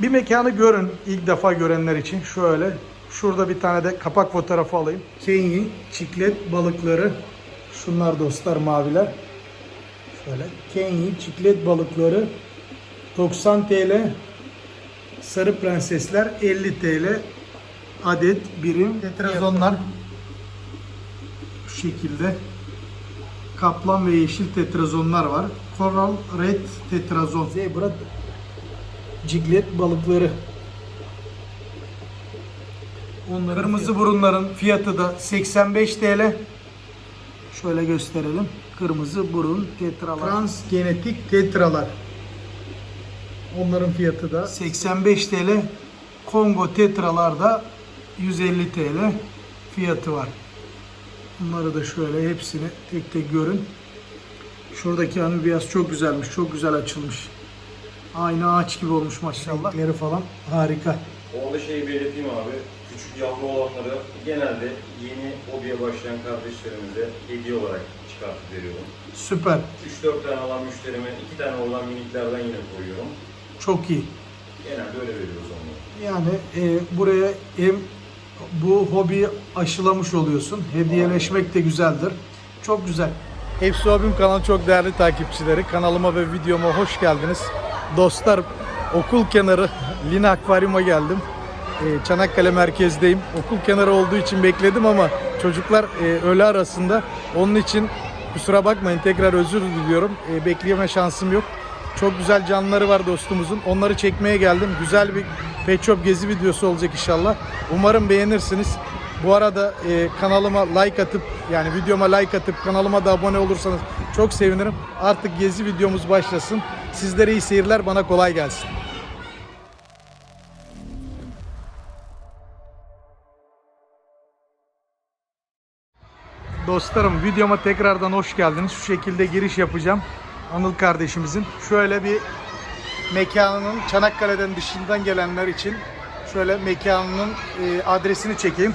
Bir mekanı görün ilk defa görenler için. Şöyle. Şurada bir tane de kapak fotoğrafı alayım. Kenyi çiklet balıkları. Şunlar dostlar maviler. Şöyle Kenyi çiklet balıkları 90 TL. Sarı prensesler 50 TL adet birim. Tetrazonlar şu şekilde. Kaplan ve yeşil tetrazonlar var. Coral Red tetrazon. Zebra ciglet balıkları. Onların Kırmızı burunların fiyatı da 85 TL. Şöyle gösterelim. Kırmızı burun tetralar. Trans genetik tetralar. Onların fiyatı da 85 TL. Kongo tetralar da 150 TL fiyatı var. Bunları da şöyle hepsini tek tek görün. Şuradaki anubiyas çok güzelmiş. Çok güzel açılmış. Aynı ağaç gibi olmuş maşallah. Renkleri falan harika. Orada şeyi belirteyim abi. Küçük yavru olanları genelde yeni hobiye başlayan kardeşlerimize hediye olarak çıkartıp veriyorum. Süper. 3-4 tane alan müşterime 2 tane olan miniklerden yine koyuyorum. Çok iyi. Genelde öyle veriyoruz onları. Yani e, buraya hem bu hobiyi aşılamış oluyorsun. Hediyeleşmek de güzeldir. Çok güzel. Hepsi Hobim kanalı çok değerli takipçileri. Kanalıma ve videoma hoş geldiniz. Dostlar okul kenarı Lina Akvaryum'a geldim. E, Çanakkale merkezdeyim. Okul kenarı olduğu için bekledim ama çocuklar e, öğle arasında. Onun için kusura bakmayın tekrar özür diliyorum. E, bekleyeme şansım yok. Çok güzel canlıları var dostumuzun. Onları çekmeye geldim. Güzel bir Pet Shop gezi videosu olacak inşallah. Umarım beğenirsiniz. Bu arada e, kanalıma like atıp yani videoma like atıp kanalıma da abone olursanız çok sevinirim. Artık gezi videomuz başlasın. Sizlere iyi seyirler, bana kolay gelsin. Dostlarım videoma tekrardan hoş geldiniz. Şu şekilde giriş yapacağım. Anıl kardeşimizin. Şöyle bir mekanının Çanakkale'den dışından gelenler için şöyle mekanının e, adresini çekeyim.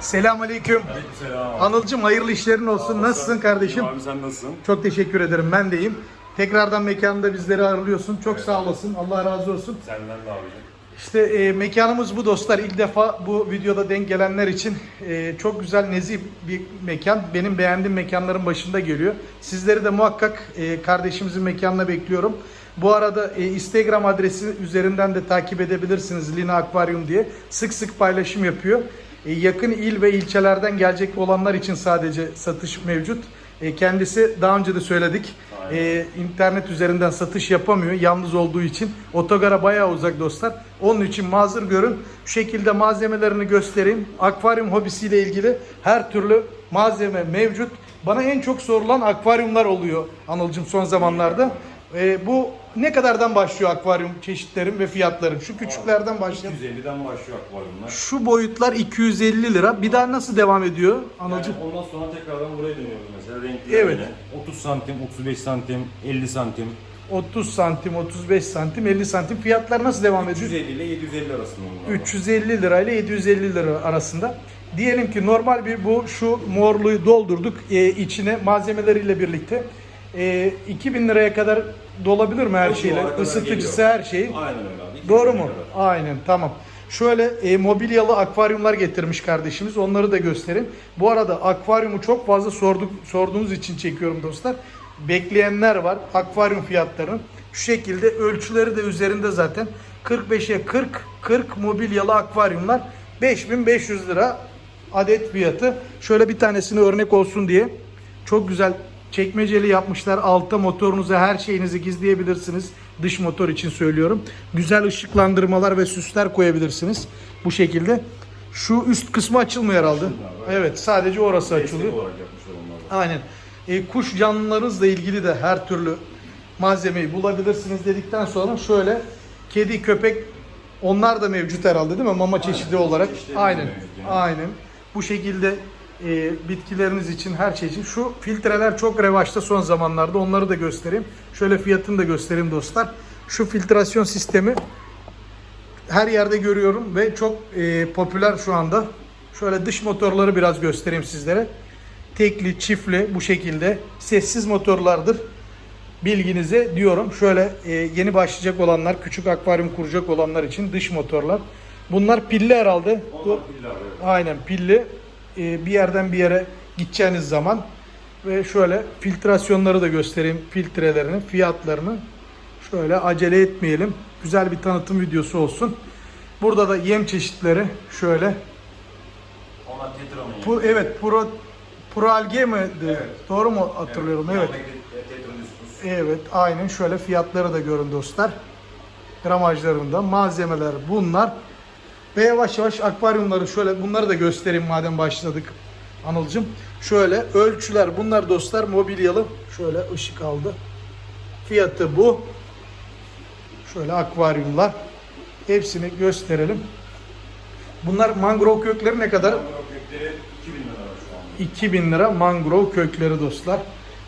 Selamünaleyküm. Selam. Anılcım hayırlı işlerin olsun. Nasılsın kardeşim? Abi sen nasılsın? Çok teşekkür ederim. Ben deyim. Tekrardan mekanında bizleri ağırlıyorsun. Çok sağ olasın. Allah razı olsun. Senden de abicim. İşte e, mekanımız bu dostlar. İlk defa bu videoda denk gelenler için e, çok güzel nezih bir mekan. Benim beğendiğim mekanların başında geliyor. Sizleri de muhakkak e, kardeşimizin mekanına bekliyorum. Bu arada e, Instagram adresi üzerinden de takip edebilirsiniz Lina Akvaryum diye. Sık sık paylaşım yapıyor. E, yakın il ve ilçelerden gelecek olanlar için sadece satış mevcut. E, kendisi daha önce de söyledik. E, internet üzerinden satış yapamıyor yalnız olduğu için. Otogara bayağı uzak dostlar. Onun için mazur görün. Şu şekilde malzemelerini göstereyim. Akvaryum hobisiyle ilgili her türlü malzeme mevcut. Bana en çok sorulan akvaryumlar oluyor Anılcım son zamanlarda. E, bu ne kadardan başlıyor akvaryum çeşitlerin ve fiyatların? Şu küçüklerden başlayalım. 250'den başlıyor akvaryumlar. Şu boyutlar 250 lira. Bir daha nasıl devam ediyor Anılcım? Yani ondan sonra tekrardan buraya dönüyoruz mesela. Renkli Evet. yine. 30 santim, 35 santim, 50 santim. 30 santim, 35 santim, 50 santim. Fiyatlar nasıl devam ediyor? 350 ile 750 arasında onlar. 350 lira ile 750 lira arasında. Diyelim ki normal bir bu şu morluğu doldurduk e, içine malzemeleriyle birlikte. E, 2000 liraya kadar dolabilir mi her O şeyle? Isıtıcısı geliyor. her şeyi. Aynen öyle abi. Doğru 250 mu? kadar. Aynen tamam. Şöyle e, mobilyalı akvaryumlar getirmiş kardeşimiz. Onları da gösterin. Bu arada akvaryumu çok fazla sorduk, sorduğunuz için çekiyorum dostlar. Bekleyenler var akvaryum fiyatlarının. Şu şekilde ölçüleri de üzerinde zaten. 45'e 40, 40 mobilyalı akvaryumlar 5500 lira adet fiyatı. Şöyle bir tanesini örnek olsun diye çok güzel çekmeceli yapmışlar. Altta motorunuza her şeyinizi gizleyebilirsiniz. Dış motor için söylüyorum. Güzel ışıklandırmalar ve süsler koyabilirsiniz. Bu şekilde. Şu üst kısmı açılmıyor herhalde. Evet sadece orası açılıyor. Aynen. E, kuş canlılarınızla ilgili de her türlü malzemeyi bulabilirsiniz dedikten sonra şöyle kedi, köpek onlar da mevcut herhalde değil mi? Mama çeşidi olarak. çeşitleri Aynen. mevcut yani. Aynen. Bu şekilde e, bitkileriniz için her şey için. Şu filtreler çok revaçta son zamanlarda. Onları da göstereyim. Şöyle fiyatını da göstereyim dostlar. Şu filtrasyon sistemi her yerde görüyorum ve çok e, popüler şu anda. Şöyle dış motorları biraz göstereyim sizlere. Tekli, çiftli bu şekilde sessiz motorlardır. bilginize diyorum. Şöyle e, yeni başlayacak olanlar, küçük akvaryum kuracak olanlar için dış motorlar. Bunlar pilli herhalde. Onlar pilli abi. Aynen pilli. Ee, bir yerden bir yere gideceğiniz zaman ve şöyle filtrasyonları da göstereyim. Filtrelerini, fiyatlarını. Şöyle acele etmeyelim. Güzel bir tanıtım videosu olsun. Burada da yem çeşitleri şöyle. Bu evet pro pro alge mi? Evet. Doğru mu hatırlıyorum? Evet. Tetra'nın diskus. Evet, aynen şöyle fiyatları da görün dostlar. Gramajlarında malzemeler bunlar. Ve yavaş yavaş akvaryumları şöyle bunları da göstereyim madem başladık Anılcım. Şöyle ölçüler bunlar dostlar mobilyalı. Şöyle ışık aldı. Fiyatı bu. Şöyle akvaryumlar. Hepsini gösterelim. Bunlar mangrove kökleri ne kadar? Kökleri 2000 lira şu anda. 2000 lira mangrove kökleri dostlar.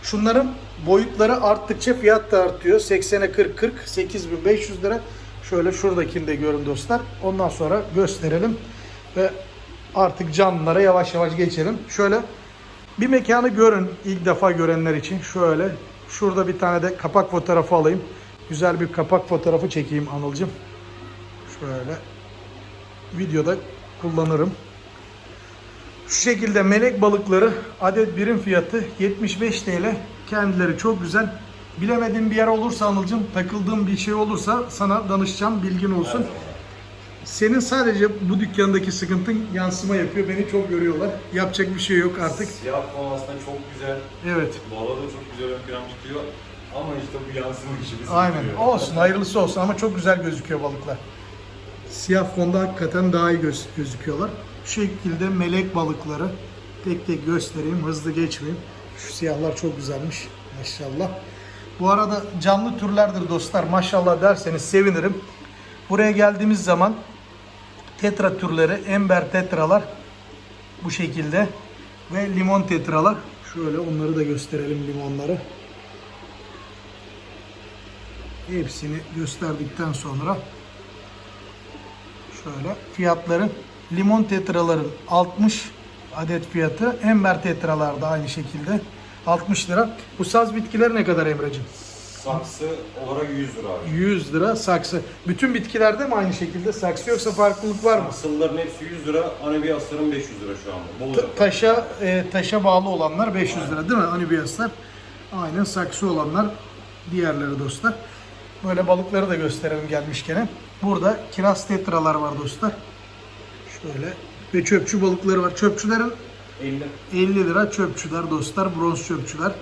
Şunların boyutları arttıkça fiyat da artıyor. 80'e 40 40 8500 lira. Şöyle şuradakini de görün dostlar. Ondan sonra gösterelim ve artık canlılara yavaş yavaş geçelim. Şöyle bir mekanı görün ilk defa görenler için. Şöyle şurada bir tane de kapak fotoğrafı alayım. Güzel bir kapak fotoğrafı çekeyim Anılcım. Şöyle videoda kullanırım. Şu şekilde melek balıkları adet birim fiyatı 75 TL. Kendileri çok güzel. Bilemediğim bir yer olursa Anılcım, takıldığım bir şey olursa sana danışacağım, bilgin olsun. Senin sadece bu dükkandaki sıkıntın yansıma yapıyor. Beni çok görüyorlar. Yapacak bir şey yok artık. Siyah fon aslında çok güzel. Evet. Balığı da çok güzel ön plan tutuyor. Ama işte bu yansıma işi bizi Aynen. tutuyor. Olsun, hayırlısı olsun ama çok güzel gözüküyor balıklar. Siyah fonda hakikaten daha iyi göz- gözüküyorlar. Şu şekilde melek balıkları tek tek göstereyim, hızlı geçmeyeyim. Şu siyahlar çok güzelmiş maşallah. Bu arada canlı türlerdir dostlar maşallah derseniz sevinirim. Buraya geldiğimiz zaman tetra türleri, ember tetralar bu şekilde ve limon tetralar. Şöyle onları da gösterelim limonları. Hepsini gösterdikten sonra şöyle fiyatları limon tetraların 60 adet fiyatı ember tetralar da aynı şekilde 60 lira. Bu saz bitkiler ne kadar Emre'cim? Saksı olarak 100 lira abi. 100 lira saksı. Bütün bitkilerde mi aynı şekilde saksı yoksa farklılık var mı? Saksılıların hepsi 100 lira, anabiyasların 500 lira şu anda. Bolu Ta- taşa e, taşa bağlı olanlar 500 lira değil mi? Anubiyaslar. Aynen saksı olanlar diğerleri dostlar. Böyle balıkları da gösterelim gelmişken. Burada kiraz tetralar var dostlar. Şöyle ve çöpçü balıkları var. Çöpçülerin 50. 50 lira çöpçüler dostlar, bronz çöpçüler.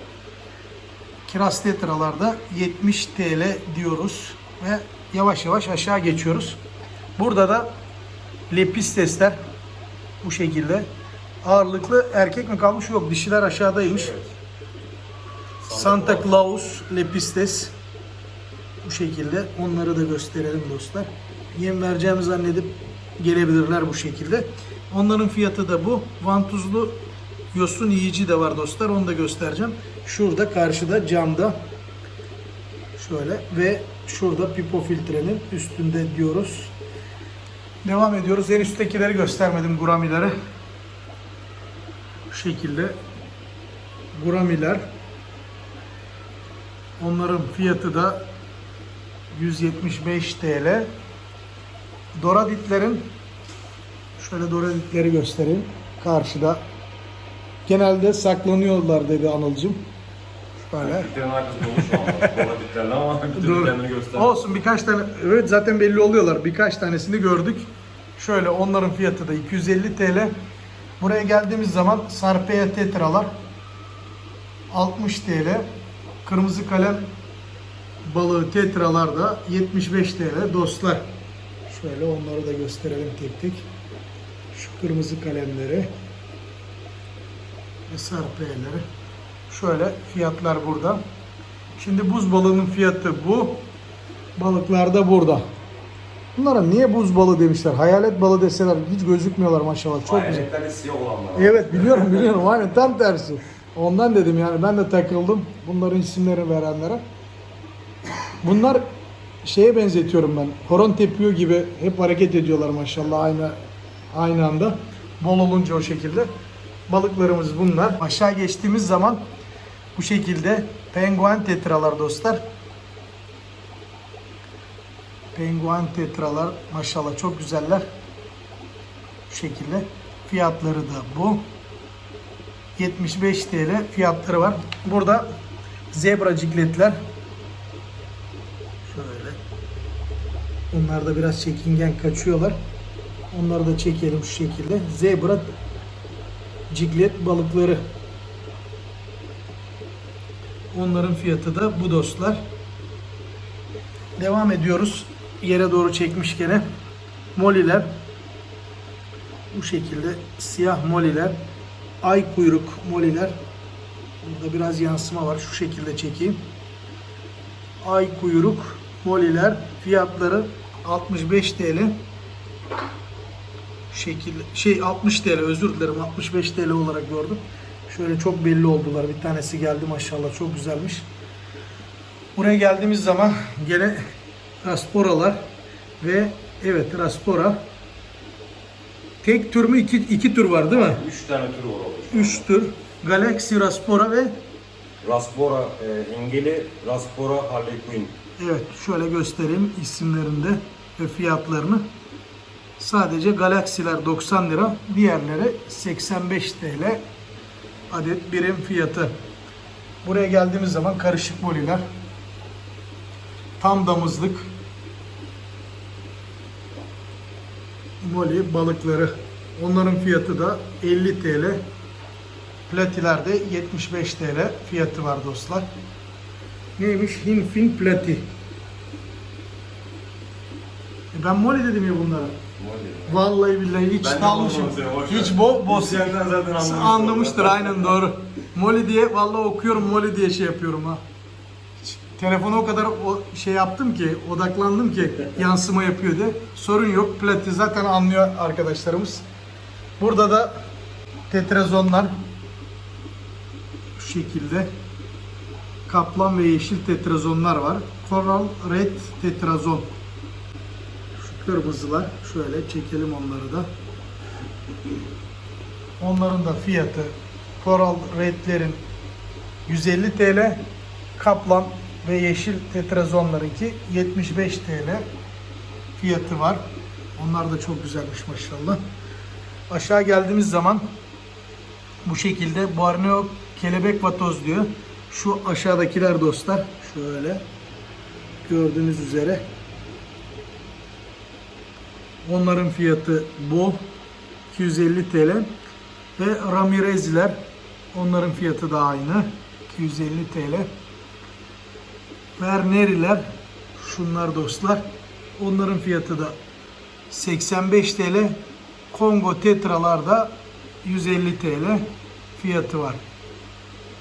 Kiraz tetralarda 70 TL diyoruz ve yavaş yavaş aşağı geçiyoruz. Burada da lepistesler bu şekilde. Ağırlıklı erkek mi kalmış yok dişiler aşağıdaymış. Evet. Santa Claus lepistes bu şekilde onları da gösterelim dostlar. Yem vereceğimi zannedip gelebilirler bu şekilde. Onların fiyatı da bu. Vantuzlu yosun yiyici de var dostlar. Onu da göstereceğim. Şurada karşıda camda şöyle ve şurada pipo filtrenin üstünde diyoruz. Devam ediyoruz. En üsttekileri göstermedim guramileri. Bu şekilde guramiler. Onların fiyatı da 175 TL. Doraditlerin şöyle doraditleri göstereyim. Karşıda. Genelde saklanıyorlar dedi Anılcım. Böyle. Arkası dolu şu ama bir türlü Dur. kendini göster. Olsun birkaç tane evet zaten belli oluyorlar. Birkaç tanesini gördük. Şöyle onların fiyatı da 250 TL. Buraya geldiğimiz zaman Sarpeya tetralar 60 TL. Kırmızı kalem balığı tetralar da 75 TL dostlar. Şöyle onları da gösterelim tek tek. Şu kırmızı kalemleri ve sarpeyeleri. Şöyle fiyatlar burada. Şimdi buz balığının fiyatı bu. Balıklar da burada. Bunlara niye buz balığı demişler? Hayalet balığı deseler hiç gözükmüyorlar maşallah. Çok güzel. Hayaletlerde siyah olanlar. Evet biliyorum biliyorum. Aynen tam tersi. Ondan dedim yani ben de takıldım bunların isimlerini verenlere. Bunlar şeye benzetiyorum ben. Horon tepiyor gibi hep hareket ediyorlar maşallah aynı aynı anda. Bol olunca o şekilde. Balıklarımız bunlar. Aşağı geçtiğimiz zaman bu şekilde Penguen tetralar dostlar. Penguen tetralar maşallah çok güzeller. Bu şekilde. Fiyatları da bu. 75 TL fiyatları var. Burada zebra cikletler. Şöyle. Bunlar da biraz çekingen kaçıyorlar. Onları da çekelim şu şekilde. Zebra ciklet balıkları. Onların fiyatı da bu dostlar. Devam ediyoruz. Yere doğru çekmiş gene. Moliler. Bu şekilde siyah moliler. Ay kuyruk moliler. Burada biraz yansıma var. Şu şekilde çekeyim. Ay kuyruk moliler. Fiyatları 65 TL. Şu şekilde şey 60 TL özür dilerim 65 TL olarak gördüm. Şöyle çok belli oldular. Bir tanesi geldi maşallah çok güzelmiş. Buraya geldiğimiz zaman gene rasporalar ve evet raspora tek tür mü iki, iki tür var değil mi? 3 tane tür var şu Üç tür. Galaxy raspora ve. Raspora e, engeli, Raspora Harley Quinn. evet şöyle göstereyim isimlerinde ve fiyatlarını. Sadece Galaxy'ler 90 lira, diğerleri 85 TL adet birim fiyatı. Buraya geldiğimiz zaman karışık boliler. Tam damızlık. Moli balıkları. Onların fiyatı da 50 TL. Platiler de 75 TL fiyatı var dostlar. Neymiş? Hinfin plati. Ben moli dedim ya bunlara. Vallahi billahi hiç Ben de dalmışım. anlamadım boş ver. Hiç bo boz. İzleyenler zaten anlamıştır. Anlamıştır aynen doğru. Moli diye vallahi okuyorum Moli diye şey yapıyorum ha. Hiç- Telefona o kadar o şey yaptım ki, odaklandım ki yansıma yapıyor diye. Sorun yok. Plati zaten anlıyor arkadaşlarımız. Burada da tetrazonlar şu şekilde kaplan ve yeşil tetrazonlar var. Coral Red tetrazon. Kırmızılar. Şöyle çekelim onları da. Onların da fiyatı Coral Red'lerin 150 TL, Kaplan ve Yeşil Tetrazonlarınki 75 TL fiyatı var. Onlar da çok güzelmiş maşallah. Aşağı geldiğimiz zaman bu şekilde Borneo kelebek vatoz diyor. Şu aşağıdakiler dostlar. Şöyle gördüğünüz üzere. Onların fiyatı bu. 250 TL. Ve Ramirez'ler onların fiyatı da aynı. 250 TL. Werneri'ler şunlar dostlar. Onların fiyatı da 85 TL. Kongo Tetralar da 150 TL fiyatı var.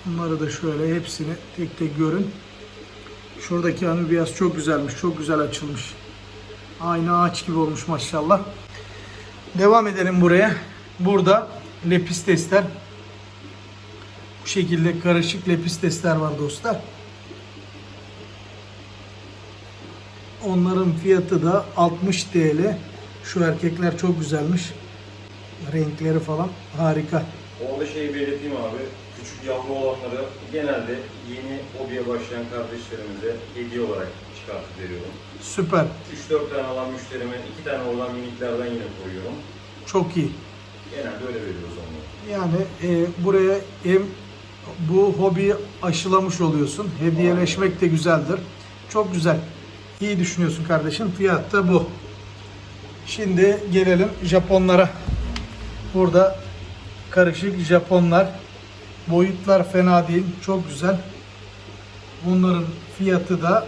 Bunları da şöyle hepsini tek tek görün. Şuradaki anubiyas çok güzelmiş. Çok güzel açılmış. Aynı ağaç gibi olmuş maşallah. Devam edelim buraya. Burada lepistesler. Bu şekilde karışık lepistesler var dostlar. Onların fiyatı da 60 TL. Şu erkekler çok güzelmiş. Renkleri falan harika. Orada şeyi belirteyim abi. Küçük yavru olanları genelde yeni hobiye başlayan kardeşlerimize hediye olarak çıkartıp veriyorum. Süper. 3-4 tane alan müşterime 2 tane olan miniklerden yine koyuyorum. Çok iyi. Genelde öyle veriyoruz onları. Yani e, buraya hem bu hobiyi aşılamış oluyorsun. Hediyeleşmek de güzeldir. Çok güzel. İyi düşünüyorsun kardeşim. Fiyat da bu. Şimdi gelelim Japonlara. Burada karışık Japonlar. Boyutlar fena değil. Çok güzel. Bunların fiyatı da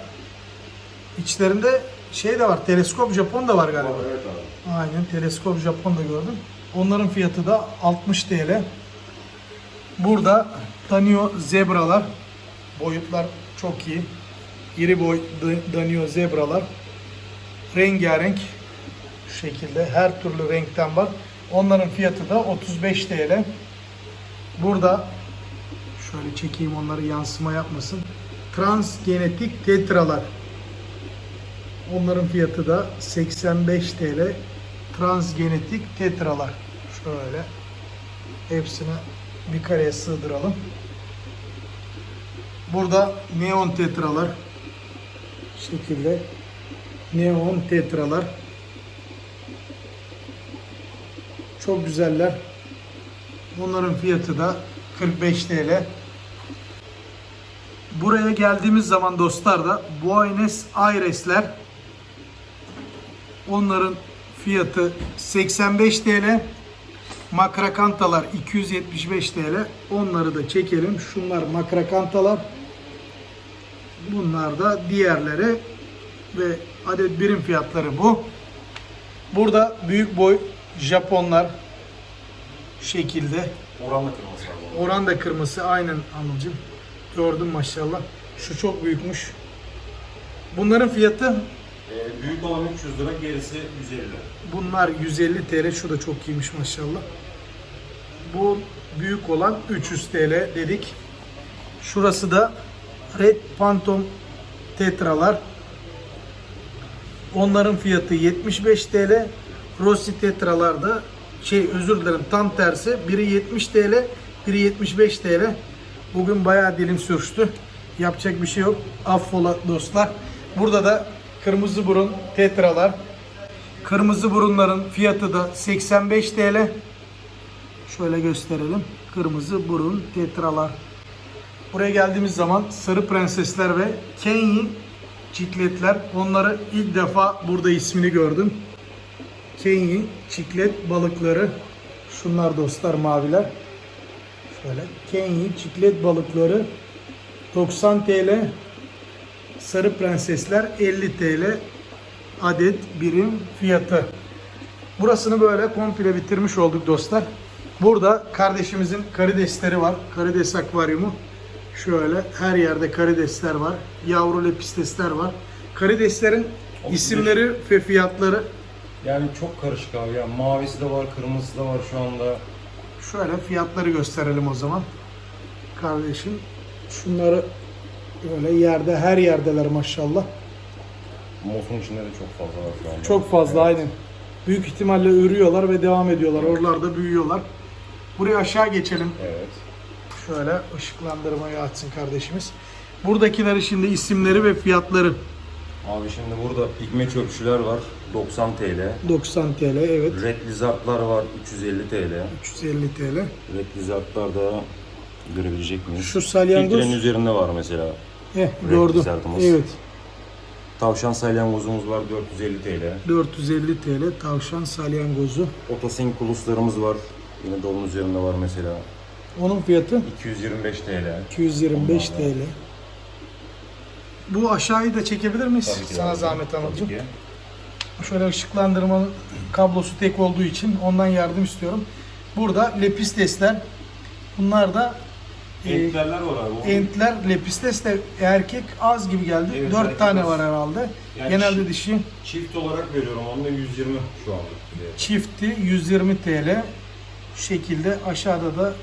içlerinde şey de var. Teleskop Japon da var galiba. Evet abi. Aynen teleskop Japon da gördüm. Onların fiyatı da 60 TL. Burada Danio zebralar. Boyutlar çok iyi. İri boy Danio zebralar. Rengarenk. Şu şekilde her türlü renkten var. Onların fiyatı da 35 TL. Burada şöyle çekeyim onları yansıma yapmasın. Transgenetik tetralar. Onların fiyatı da 85 TL. Transgenetik tetralar. Şöyle hepsini bir kareye sığdıralım. Burada neon tetralar. Şekilde neon tetralar. Çok güzeller. Bunların fiyatı da 45 TL. Buraya geldiğimiz zaman dostlar da Buenos Aires'ler onların fiyatı 85 TL. Makrakantalar 275 TL. Onları da çekelim. Şunlar makrakantalar. Bunlar da diğerleri ve adet birim fiyatları bu. Burada büyük boy Japonlar şekilde. Oranla kırması var bu. Oran da kırmızı aynen Anılcım. Gördüm maşallah. Şu çok büyükmüş. Bunların fiyatı Ee, büyük olan 300 lira, gerisi 150 lira. bunlar 150 TL. Şu da çok iyiymiş maşallah. Bu büyük olan 300 TL dedik. Şurası da Red Phantom Tetralar. Onların fiyatı 75 TL. Rossi Tetralar da şey özür dilerim tam tersi. Biri 70 TL, biri 75 TL. Bugün bayağı dilim sürçtü. Yapacak bir şey yok. Affola dostlar. Burada da kırmızı burun tetralar. Kırmızı burunların fiyatı da 85 TL. Şöyle gösterelim. Kırmızı burun tetralar. Buraya geldiğimiz zaman sarı prensesler ve Kenyi çikletler. Onları ilk defa burada ismini gördüm. Kenyi çiklet balıkları. Şunlar dostlar maviler. Şöyle Kenyi çiklet balıkları 90 TL. Sarı prensesler 50 TL adet birim fiyatı. Burasını böyle komple bitirmiş olduk dostlar. Burada kardeşimizin karidesleri var. Karides akvaryumu. Şöyle her yerde karidesler var. Yavru lepistesler var. Karideslerin isimleri ve fiyatları Yani çok karışık abi ya. Mavisi de var, kırmızısı da var şu anda. şöyle fiyatları gösterelim o zaman. Kardeşim şunları böyle yerde her yerdeler maşallah. Mosun içinde de çok fazla var şu anda. Çok fazla Evet. aynen. Büyük ihtimalle ürüyorlar ve devam ediyorlar. Oralarda büyüyorlar. Buraya aşağı geçelim. Evet. Şöyle ışıklandırmayı açsın kardeşimiz. Buradakileri şimdi isimleri ve fiyatları. Abi şimdi burada pigme çöpçüler var 90 TL. 90 TL evet. Red lizardlar var 350 TL. 350 TL. Red lizardlar da görebilecek miyiz? Şu salyangoz. Filtrenin üzerinde var mesela. Eh, gördüm. Evet. Tavşan salyangozumuz var 450 TL. 450 TL tavşan salyangozu. Otasin kuluslarımız var. Yine de onun üzerinde var mesela. Onun fiyatı 225 TL. 225 Onlar da. TL. Bu aşağıyı da çekebilir miyiz? Tabii ki Sana abi. zahmet Tabii anacığım. ki. Şöyle ışıklandırmanın kablosu tek olduğu için ondan yardım istiyorum. Burada lepistesler. Bunlar da Entlerler var abi. Entler lepistes de erkek az gibi geldi. Evet, 4 erkek tane az. var herhalde. Yani Genelde çift- dişi. Çift olarak veriyorum. Onda 120 şu anda. Çifti 120 TL. Şu şekilde aşağıda da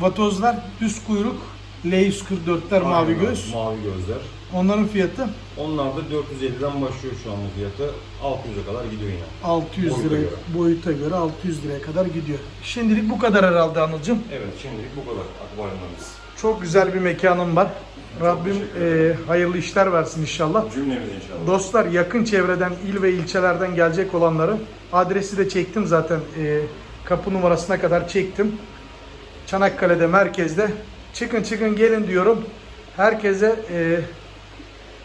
vatozlar düz kuyruk L144'ler mavi Aynen göz. Mavi gözler. Onların fiyatı Onlar da 450'den başlıyor şu anda fiyatı. 600'e kadar gidiyor yine. 600 Boyuta lira göre. boyuta göre 600 liraya kadar gidiyor. Şimdilik bu kadar herhalde Anılcım. Evet şimdilik bu kadar akvaryumlarımız. Çok güzel bir mekanım var. Rabbim teşekkür e, hayırlı işler versin inşallah. Cümlemiz inşallah. Dostlar yakın çevreden il ve ilçelerden gelecek olanları adresi de çektim zaten e, kapı numarasına kadar çektim. Çanakkale'de merkezde. Çıkın çıkın gelin diyorum. Herkese e,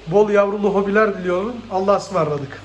bol yavrulu hobiler diliyorum. Allah'a ısmarladık.